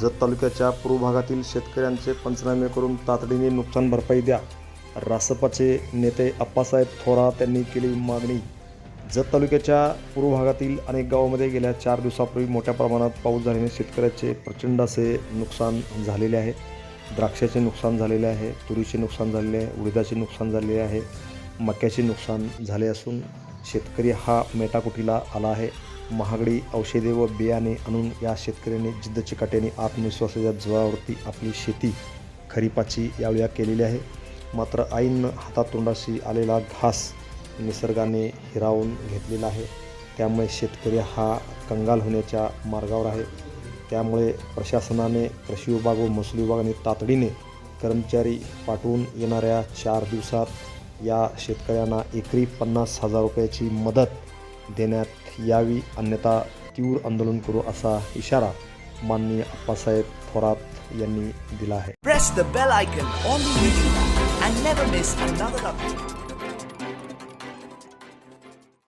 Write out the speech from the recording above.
जत तालुक्याच्या पूर्व भागातील शेतकऱ्यांचे पंचनामे करून तातडीने नुकसान भरपाई द्या. रासपाचे नेते अप्पासाहेब थोरात यांनी केली मागणी. जत तालुक्याच्या पूर्व भागातील अनेक गावामध्ये गेल्या चार दिवसापूर्वी मोठ्या प्रमाणात पाऊस झाल्याने शेतकऱ्याचे प्रचंड असे नुकसान झालेले आहे. द्राक्षाचे नुकसान झालेले आहे तुरीचे नुकसान झालेले आहे उडदाचे नुकसान झालेले आहे मक्याचे नुकसान झाले असून शेतकरी हा मेटाकुटीला आला आहे. महागडी औषधे व बियाणे आणून या शेतकऱ्यांनी जिद्द चिकाट्याने आत्मविश्वासाच्या जोरावरती आपली शेती खरीपाची यावेळी केलेली आहे. मात्र आईनं हातातोंडाशी आलेला घास निसर्गाने हिरावून घेतलेला आहे. त्यामुळे शेतकरी हा कंगाल होण्याच्या मार्गावर आहे. त्यामुळे प्रशासनाने कृषी विभाग व महसूल विभागाने तातडीने कर्मचारी पाठवून येणाऱ्या चार दिवसात या शेतकऱ्यांना एकरी पन्नास हजार रुपयाची मदत देण्यात यावी अन्यथा तीव्र आंदोलन करू असा इशारा माननीय अप्पासाहेब थोरात यांनी दिला आहे.